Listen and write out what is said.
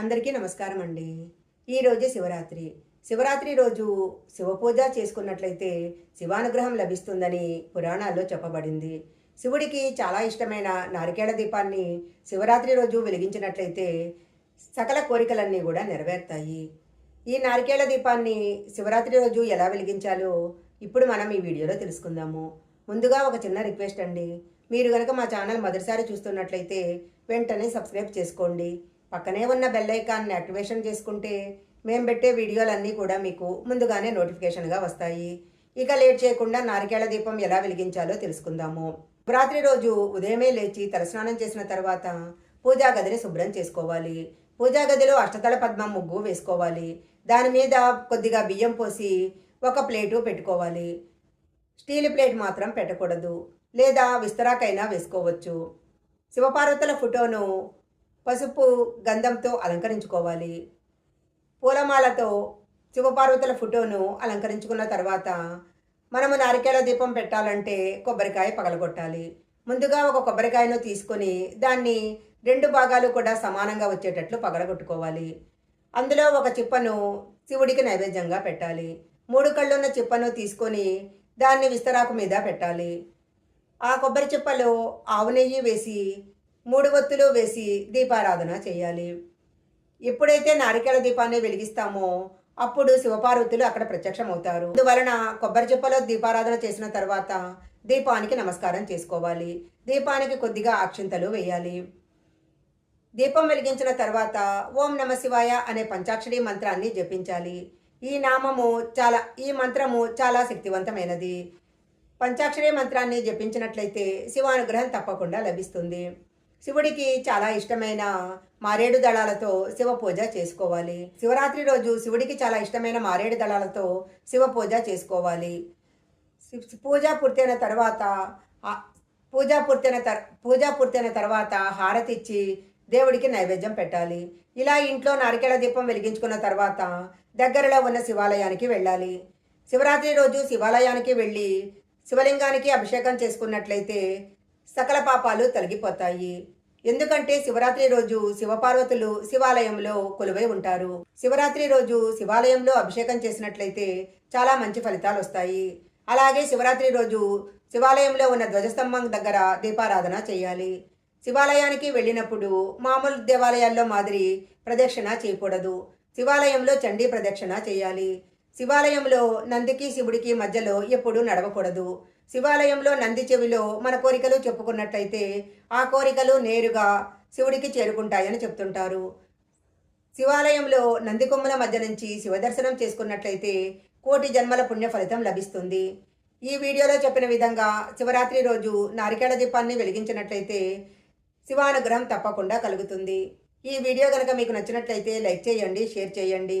అందరికీ నమస్కారం అండి ఈరోజు శివరాత్రి. శివరాత్రి రోజు శివపూజ చేసుకున్నట్లయితే శివానుగ్రహం లభిస్తుందని పురాణాల్లో చెప్పబడింది. శివుడికి చాలా ఇష్టమైన నారికేళ దీపాన్ని శివరాత్రి రోజు వెలిగించినట్లయితే సకల కోరికలన్నీ కూడా నెరవేరుతాయి. ఈ నారికేళ దీపాన్ని శివరాత్రి రోజు ఎలా వెలిగించాలో ఇప్పుడు మనం ఈ వీడియోలో తెలుసుకుందాము. ముందుగా ఒక చిన్న రిక్వెస్ట్ అండి. మీరు కనుక మా ఛానల్ మొదటిసారి చూస్తున్నట్లయితే వెంటనే సబ్స్క్రైబ్ చేసుకోండి. పక్కనే ఉన్న బెల్ ఐకాన్ని యాక్టివేషన్ చేసుకుంటే మేము పెట్టే వీడియోలన్నీ కూడా మీకు ముందుగానే నోటిఫికేషన్గా వస్తాయి. ఇక లేట్ చేయకుండా నారికేళ దీపం ఎలా వెలిగించాలో తెలుసుకుందాము. రాత్రి రోజు ఉదయమే లేచి తలస్నానం చేసిన తర్వాత పూజా గదిని శుభ్రం చేసుకోవాలి. పూజా గదిలో అష్టతల పద్మం ముగ్గు వేసుకోవాలి. దాని మీద కొద్దిగా బియ్యం పోసి ఒక ప్లేటు పెట్టుకోవాలి. స్టీల్ ప్లేట్ మాత్రం పెట్టకూడదు. లేదా విస్తరాకైనా వేసుకోవచ్చు. శివపార్వతుల ఫోటోను పసుపు గంధంతో అలంకరించుకోవాలి. పూలమాలతో శివపార్వతుల ఫోటోను అలంకరించుకున్న తర్వాత మనము నారికేళ దీపం పెట్టాలంటే కొబ్బరికాయ పగలగొట్టాలి. ముందుగా ఒక కొబ్బరికాయను తీసుకొని దాన్ని రెండు భాగాలు కూడా సమానంగా వచ్చేటట్లు పగలగొట్టుకోవాలి. అందులో ఒక చిప్పను శివుడికి నైవేద్యంగా పెట్టాలి. మూడు కళ్ళున్న చిప్పను తీసుకొని దాన్ని విస్తరాకు మీద పెట్టాలి. ఆ కొబ్బరి చిప్పలో ఆవు నెయ్యి వేసి మూడు ఒత్తులు వేసి దీపారాధన చేయాలి. ఎప్పుడైతే నారికేళ దీపాన్ని వెలిగిస్తామో అప్పుడు శివపార్వతులు అక్కడ ప్రత్యక్షమవుతారు. అందువలన కొబ్బరి చిప్పలో దీపారాధన చేసిన తర్వాత దీపానికి నమస్కారం చేసుకోవాలి. దీపానికి కొద్దిగా అక్షింతలు వేయాలి. దీపం వెలిగించిన తర్వాత ఓం నమ శివాయ అనే పంచాక్షరి మంత్రాన్ని జపించాలి. ఈ నామము చాలా ఈ మంత్రము చాలా శక్తివంతమైనది. పంచాక్షరి మంత్రాన్ని జపించినట్లయితే శివానుగ్రహం తప్పకుండా లభిస్తుంది. శివుడికి చాలా ఇష్టమైన మారేడు దళాలతో శివ పూజ చేసుకోవాలి. శివరాత్రి రోజు శివుడికి చాలా ఇష్టమైన మారేడు దళాలతో శివ పూజ చేసుకోవాలి. పూజ పూర్తయిన తర్వాత పూజ పూర్తయిన తర్ పూజ పూర్తయిన తర్వాత హారతి ఇచ్చి దేవుడికి నైవేద్యం పెట్టాలి. ఇలా ఇంట్లో నారికేళ దీపం వెలిగించుకున్న తర్వాత దగ్గరలో ఉన్న శివాలయానికి వెళ్ళాలి. శివరాత్రి రోజు శివాలయానికి వెళ్ళి శివలింగానికి అభిషేకం చేసుకున్నట్లయితే సకల పాపాలు తొలగిపోతాయి. ఎందుకంటే శివరాత్రి రోజు శివపార్వతులు శివాలయంలో కొలువై ఉంటారు. శివరాత్రి రోజు శివాలయంలో అభిషేకం చేసినట్లయితే చాలా మంచి ఫలితాలు వస్తాయి. అలాగే శివరాత్రి రోజు శివాలయంలో ఉన్న ధ్వజస్తంభం దగ్గర దీపారాధన చేయాలి. శివాలయానికి వెళ్ళినప్పుడు మామూలు దేవాలయాల్లో మాదిరి ప్రదక్షిణ చేయకూడదు. శివాలయంలో చండీ ప్రదక్షిణ చేయాలి. శివాలయంలో నందికి శివుడికి మధ్యలో ఎప్పుడూ నడవకూడదు. శివాలయంలో నంది చెవిలో మన కోరికలు చెప్పుకున్నట్లయితే ఆ కోరికలు నేరుగా శివుడికి చేరుకుంటాయని చెప్తుంటారు. శివాలయంలో నంది కొమ్మల మధ్య నుంచి శివదర్శనం చేసుకున్నట్లయితే కోటి జన్మల పుణ్య ఫలితం లభిస్తుంది. ఈ వీడియోలో చెప్పిన విధంగా శివరాత్రి రోజు నారికేళ దీపాన్ని వెలిగించినట్లయితే శివానుగ్రహం తప్పకుండా కలుగుతుంది. ఈ వీడియో కనుక మీకు నచ్చినట్లయితే లైక్ చేయండి షేర్ చేయండి.